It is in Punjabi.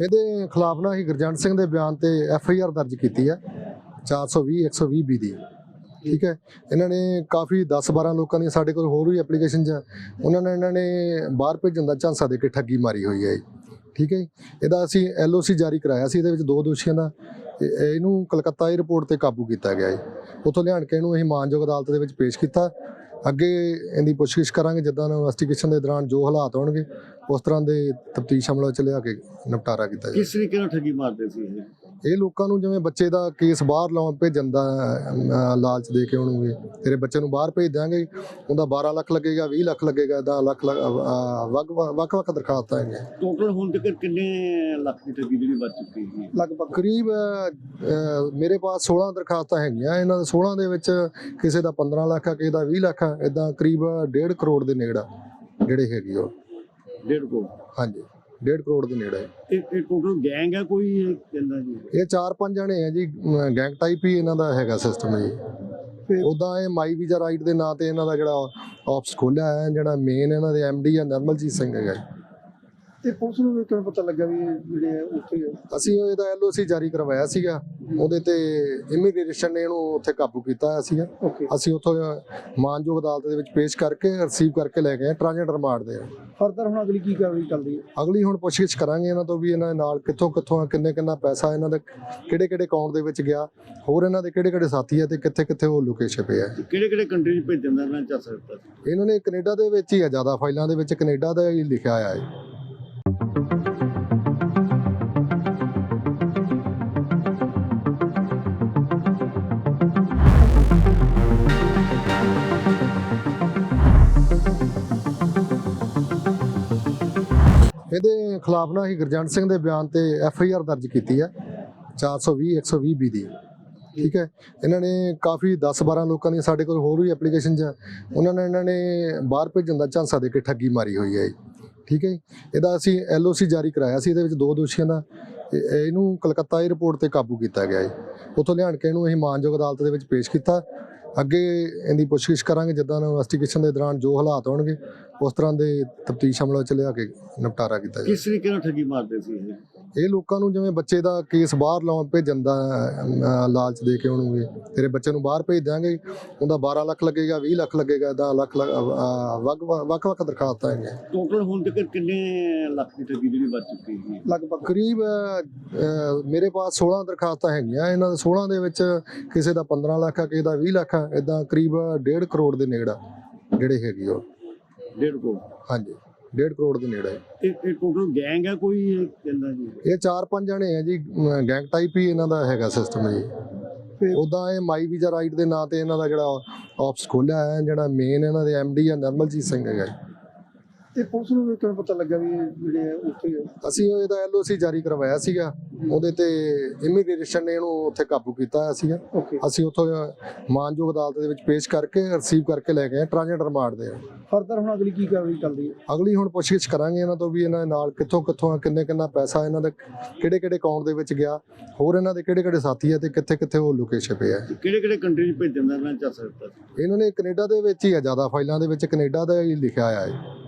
ਇਹਦੇ ਖਿਲਾਫ ਨਾ ਅਸੀਂ ਗੁਰਜੰਟ ਸਿੰਘ ਦੇ ਬਿਆਨ ਤੇ ਐਫ ਆਈ ਆਰ ਦਰਜ ਕੀਤੀ ਹੈ 420 120 ਬੀ ਦੀ। ਠੀਕ ਹੈ? ਇਹਨਾਂ ਨੇ ਕਾਫੀ 10 12 ਲੋਕਾਂ ਦੀਆਂ ਸਾਡੇ ਕੋਲ ਹੋਰ ਵੀ ਐਪਲੀਕੇਸ਼ਨ ਜਾਂ ਉਹਨਾਂ ਨੇ ਇਹਨਾਂ ਨੇ ਬਾਹਰ ਭੇਜਣ ਦਾ ਝਾਂਸਾ ਦੇ ਕੇ ਠੱਗੀ ਮਾਰੀ ਹੋਈ ਹੈ ਜੀ। ਠੀਕ ਹੈ ਜੀ। ਇਹਦਾ ਅਸੀਂ ਐਲਓਸੀ ਜਾਰੀ ਕਰਾਇਆ ਸੀ, ਇਹਦੇ ਵਿੱਚ ਦੋ ਦੋਸ਼ੀਆਂ ਦਾ ਇਹਨੂੰ ਕਲਕੱਤਾ ਏਅਰਪੋਰਟ ਤੇ ਕਾਬੂ ਕੀਤਾ ਗਿਆ ਜੀ। ਉੱਥੋਂ ਲਿਆਣ ਕੇ ਇਹਨੂੰ ਅਸੀਂ ਮਾਨਯੋਗ ਅਦਾਲਤ ਦੇ ਵਿੱਚ ਪੇਸ਼ ਕੀਤਾ। ਅੱਗੇ ਇਹਦੀ ਪੁੱਛਗਿੱਛ ਕਰਾਂਗੇ, ਜਿੱਦਾਂ ਇਨਵੈਸਟੀਗੇਸ਼ਨ ਦੇ ਦੌਰਾਨ ਜੋ ਹਾਲਾਤ ਹੋਣਗੇ, ਉਸ ਤਰ੍ਹਾਂ ਦੇ ਤਫਤੀਸ਼ ਅਮਲਾਂ ਚ ਲਿਆ ਕੇ ਨਿਪਟਾਰਾ ਕੀਤਾ ਜੀ ਕਿਸ ਤਰੀਕੇ ਨਾਲ ਠੱਗੀ ਮਾਰਦੇ ਸੀ ਇਹ? ਇਹ ਲੋਕਾਂ ਨੂੰ ਜਿਵੇਂ ਬੱਚੇ ਦਾ ਕੇਸ ਬਾਹਰ ਲਾਉਣ ਭੇਜਣ ਦਾ ਲਾਲਚ ਦੇ ਕੇ ਉਹਨੂੰ ਵੀ ਤੇਰੇ ਬੱਚੇ ਨੂੰ ਬਾਹਰ ਭੇਜ ਦਿਆਂਗੇ ਉਹਦਾ 12 ਲੱਖ ਲੱਗੇਗਾ 20 ਲੱਖ ਲੱਗੇਗਾ ਇਦਾਂ ਲੱਖ ਲੱਖ, ਅਹ, ਵੱਖ ਵੱਖ ਦਰਖਾਸਤਾਂ ਹੈਗੀਆਂ। ਟੋਟਲ ਹੁਣ ਤੱਕ ਕਿੰਨੇ ਲੱਖ ਦੀ ਠੱਗੀ ਜਿਹੜੀ ਵੱਜ ਚੁੱਕੀ ਹੈ? ਲਗਭਗ ਕਰੀਬ ਮੇਰੇ ਪਾਸ 16 ਦਰਖਾਸਤਾਂ ਹੈਗੀਆਂ ਇਹਨਾਂ ਦੇ 16 ਦੇ ਵਿੱਚ ਕਿਸੇ ਦਾ 15 ਲੱਖ ਆ ਕਿਸੇ ਦਾ 20 ਲੱਖ ਆ ਇਦਾਂ ਕਰੀਬ 1.5 ਕਰੋੜ ਦੇ ਨੇੜੇ ਜਿਹੜੇ ਹੈਗੇ ਉਹ। ਡੇਢ ਕਰੋੜ। ਹਾਂਜੀ। 1.5 ਕਰੋੜ ਦੇ ਨੇੜੇ। ਇਹ ਇਹ ਟੋਟਲ ਗੈਂਗ ਹੈ ਕੋਈ ਇਹ ਕਹਿੰਦਾ ਜੀ ਇਹ ਚਾਰ ਪੰਜ ਜਣੇ ਆ ਜੀ ਗੈਂਗ ਟਾਈਪ ਹੀ ਇਹਨਾਂ ਦਾ ਹੈਗਾ ਸਿਸਟਮ ਜੀ ਉਦਾਂ ਇਹ ਮਾਈ ਵੀਜ਼ਾ ਰਾਈਟ ਦੇ ਨਾਂ ਤੇ ਇਹਨਾਂ ਦਾ ਜਿਹੜਾ ਆਫਿਸ ਖੋਲਿਆ ਹੈ ਜਿਹੜਾ ਮੇਨ ਇਹਨਾਂ ਦੇ ਐਮਡੀ ਆ ਨਰਮਲਜੀਤ ਸਿੰਘ ਹੈਗਾ ਜੀ। ਤੇ ਪੁਲਿਸ ਨੂੰ ਵੀ ਕਿਵੇਂ ਪਤਾ ਲੱਗਾ ਵੀ ਇਹ ਜਿਹੜੇ ਆ ਉੱਥੇ ਆ? ਅਸੀਂ ਉਹ ਇਹਦਾ ਐਲਓਸੀ ਜਾਰੀ ਕਰਵਾਇਆ ਸੀਗਾ। ਉਹਦੇ ਤੇ ਇਮੀਗ੍ਰੇਸ਼ਨ ਨੇ ਇਹਨੂੰ ਉੱਥੇ ਕਾਬੂ ਕੀਤਾ ਹੋਇਆ ਸੀਗਾ। ਓਕੇ ਅਸੀਂ ਉੱਥੋਂ ਮਾਨਯੋਗ ਅਦਾਲਤ ਦੇ ਵਿੱਚ ਪੇਸ਼ ਕਰਕੇ ਰਿਸੀਵ ਕਰਕੇ ਲੈ ਗਏ ਟ੍ਰਾਂਜੈਂਟ ਰਿਮਾਂਡ ਦੇ ਫਰਦਰ ਹੁਣ ਅਗਲੀ ਕੀ ਕਾਰਵਾਈ ਚੱਲਦੀ ਹੈ? ਅਗਲੀ ਹੁਣ ਪੁੱਛਗਿੱਛ ਕਰਾਂਗੇ ਇਹਨਾਂ ਤੋਂ ਵੀ ਇਹਨਾਂ ਦੇ ਨਾਲ ਕਿੱਥੋਂ ਕਿੱਥੋਂ ਆ, ਕਿੰਨੇ ਕਿੰਨਾ ਪੈਸਾ ਇਹਨਾਂ ਦੇ ਕਿਹੜੇ ਕਿਹੜੇ ਅਕਾਊਂਟ ਦੇ ਵਿੱਚ ਗਿਆ ਹੋਰ ਇਹਨਾਂ ਦੇ ਕਿਹੜੇ ਕਿਹੜੇ ਸਾਥੀ ਆ ਤੇ ਕਿੱਥੇ ਕਿੱਥੇ ਉਹ ਲੁਕੇ ਛਪੇ ਆ। ਕਿਹੜੇ ਕਿਹੜੇ ਕੰਟਰੀ 'ਚ ਭੇਜਣ ਦਾ ਇਹਨਾਂ ਚੱਲ ਸਕਦਾ ਸੀ ਇਹਨਾਂ ਨੇ ਕੈਨੇਡਾ ਦੇ ਵਿੱਚ ਹੀ ਆ ਜ਼ਿਆਦਾ ਫਾਈਲਾਂ ਦੇ ਵਿੱਚ ਕੈਨੇਡਾ ਦਾ ਹੀ ਲਿਖਿਆ ਆ ਹੈ। ਇਹਦੇ ਖਿਲਾਫ ਨਾ ਅਸੀਂ ਗੁਰਜੰਟ ਸਿੰਘ ਦੇ ਬਿਆਨ ਤੇ ਐਫ ਆਈ ਆਰ ਦਰਜ ਕੀਤੀ ਹੈ 420 120 ਬੀ ਦੀ। ਠੀਕ ਹੈ? ਇਹਨਾਂ ਨੇ ਕਾਫੀ 10 12 ਲੋਕਾਂ ਦੀਆਂ ਸਾਡੇ ਕੋਲ ਹੋਰ ਵੀ ਐਪਲੀਕੇਸ਼ਨ ਚ ਉਹਨਾਂ ਨੇ ਇਹਨਾਂ ਨੇ ਬਾਹਰ ਭੇਜਣ ਦਾ ਝਾਂਸਾ ਦੇ ਕੇ ਠੱਗੀ ਮਾਰੀ ਹੋਈ ਹੈ ਜੀ। ਠੀਕ ਹੈ ਜੀ। ਇਹਦਾ ਅਸੀਂ ਐਲਓਸੀ ਜਾਰੀ ਕਰਾਇਆ ਸੀ, ਇਹਦੇ ਵਿੱਚ ਦੋ ਦੋਸ਼ੀਆਂ ਦਾ। ਇਹਨੂੰ ਕਲਕੱਤਾ 에ਅਰਪੋਰਟ ਤੇ ਕਾਬੂ ਕੀਤਾ ਗਿਆ ਜੀ। ਉੱਥੋਂ ਲਿਆਣ ਕੇ ਇਹਨੂੰ ਅਸੀਂ ਮਾਨਯੋਗ ਅਦਾਲਤ ਦੇ ਵਿੱਚ ਪੇਸ਼ ਕੀਤਾ। ਅੱਗੇ ਇਹਦੀ ਪੁੱਛਗਿੱਛ ਕਰਾਂਗੇ, ਜਿੱਦਾਂ ਇਨਵੈਸਟੀਗੇਸ਼ਨ ਦੇ ਦੌਰਾਨ ਜੋ ਹਾਲਾਤ ਹੋਣਗੇ, ਉਸ ਤਰ੍ਹਾਂ ਦੇ ਤਫਤੀਸ਼ ਅਮਲਾਂ ਚ ਲਿਆ ਕੇ ਨਿਪਟਾਰਾ ਕੀਤਾ ਜੀ ਕਿਸ ਤਰੀਕੇ ਨਾਲ ਠੱਗੀ ਮਾਰਦੇ ਸੀ ਇਹ? ਇਹ ਲੋਕਾਂ ਨੂੰ ਜਿਵੇਂ ਬੱਚੇ ਦਾ ਕੇਸ ਬਾਹਰ ਲਾਉਣ ਭੇਜਣ ਦਾ ਲਾਲਚ ਦੇ ਕੇ ਉਹਨੂੰ ਵੀ। ਤੇਰੇ ਬੱਚੇ ਨੂੰ ਬਾਹਰ ਭੇਜ ਦਿਆਂਗੇ ਉਹਦਾ 12 ਲੱਖ ਲੱਗੇਗਾ 20 ਲੱਖ ਲੱਗੇਗਾ ਇਦਾਂ ਲੱਖ ਲੱਖ, ਅਹ, ਵੱਖ ਵੱਖ ਵੱਖ ਦਰਖਾਸਤਾਂ ਹੈਗੀਆਂ ਟੋਟਲ ਹੁਣ ਤੱਕ ਕਿੰਨੇ ਲੱਖ ਦੀ ਠੱਗੀ ਜਿਹੜੀ ਵੱਜ ਚੁੱਕੀ ਹੈ? ਲਗਭਗ ਕਰੀਬ ਮੇਰੇ ਪਾਸ 16 ਦਰਖਾਸਤਾਂ ਹੈਗੀਆਂ। ਇਹਨਾਂ ਦੇ 16 ਦੇ ਵਿੱਚ ਕਿਸੇ ਦਾ 15 ਲੱਖ ਆ ਕਿਸੇ ਦਾ 20 ਲੱਖ ਆ। ਇਦਾਂ ਕਰੀਬ 1.5 ਕਰੋੜ ਦੇ ਨੇੜੇ ਜਿਹੜੇ ਹੈਗੇ ਉਹ। ਡੇਢ ਕਰੋੜ। ਹਾਂਜੀ। 1.5 ਕਰੋੜ ਦੇ ਨੇੜੇ ਆ। ਇਹ ਇਹ ਟੋਟਲ ਗੈਂਗ ਹੈ ਕੋਈ ਇਹ ਕਹਿੰਦਾ ਜੀ ਇਹ ਚਾਰ ਪੰਜ ਜਣੇ ਆ ਜੀ ਗੈਂਗ ਟਾਈਪ ਹੀ ਇਹਨਾਂ ਦਾ ਹੈਗਾ ਸਿਸਟਮ ਜੀ ਉਦਾਂ ਇਹ ਮਾਈ ਵੀਜ਼ਾ ਰਾਈਟ ਦੇ ਨਾਂ ਤੇ ਇਹਨਾਂ ਦਾ ਜਿਹੜਾ ਆਫਿਸ ਖੋਲਿਆ ਹੈ ਜਿਹੜਾ ਮੇਨ ਇਹਨਾਂ ਦੇ ਐਮਡੀ ਆ ਨਰਮਲਜੀਤ ਸਿੰਘ ਹੈਗਾ। ਤੇ ਪੁਲਿਸ ਨੂੰ ਵੀ ਕਿਵੇਂ ਪਤਾ ਲੱਗਾ ਵੀ ਇਹ ਜਿਹੜੇ ਆ ਉੱਥੇ ਹੀ ਆ? ਅਸੀਂ ਉਹ ਇਹਦਾ ਐਲਓਸੀ ਜਾਰੀ ਕਰਵਾਇਆ ਸੀਗਾ। ਉਹਦੇ ਤੇ ਇਮੀਗ੍ਰੇਸ਼ਨ ਨੇ ਇਹਨੂੰ ਉੱਥੇ ਕਾਬੂ ਕੀਤਾ ਹੋਇਆ ਸੀਗਾ। ਓਕੇ। ਅਸੀਂ ਉੱਥੋਂ ਮਾਨਯੋਗ ਅਦਾਲਤ ਦੇ ਵਿੱਚ ਪੇਸ਼ ਕਰਕੇ ਰਿਸੀਵ ਕਰਕੇ ਲੈ ਗਏ ਟ੍ਰਾਂਜੈਂਟ ਰਿਮਾਂਡ ਦੇ ਫਰਦਰ ਹੁਣ ਅਗਲੀ ਕੀ ਕਾਰਵਾਈ ਚੱਲਦੀ ਹੈ? ਅਗਲੀ ਹੁਣ ਪੁੱਛਗਿੱਛ ਕਰਾਂਗੇ ਇਹਨਾਂ ਤੋਂ ਵੀ ਇਹਨਾਂ ਦੇ ਨਾਲ ਕਿੱਥੋਂ ਕਿੱਥੋਂ ਆ, ਕਿੰਨੇ ਕਿੰਨਾ ਪੈਸਾ ਇਹਨਾਂ ਦੇ ਕਿਹੜੇ ਕਿਹੜੇ ਅਕਾਊਂਟ ਦੇ ਵਿੱਚ ਗਿਆ ਹੋਰ ਇਹਨਾਂ ਦੇ ਕਿਹੜੇ ਕਿਹੜੇ ਸਾਥੀ ਆ ਤੇ ਕਿੱਥੇ ਕਿੱਥੇ ਉਹ ਲੁਕੇ ਛਪੇ ਆ। ਕਿਹੜੇ ਕਿਹੜੇ ਕੰਟਰੀ 'ਚ ਭੇਜਣ ਦਾ ਇਹਨਾਂ ਚੱਲ ਸਕਦਾ ਸੀ? ਇਹਨਾਂ ਨੇ ਕੈਨੇਡਾ ਦੇ ਵਿੱਚ ਹੀ ਆ ਜ਼ਿਆਦਾ ਫਾਈਲਾਂ ਦੇ ਵਿੱਚ ਕੈਨੇਡਾ ਦਾ ਹੀ ਲਿਖਿਆ ਆ ਹੈ।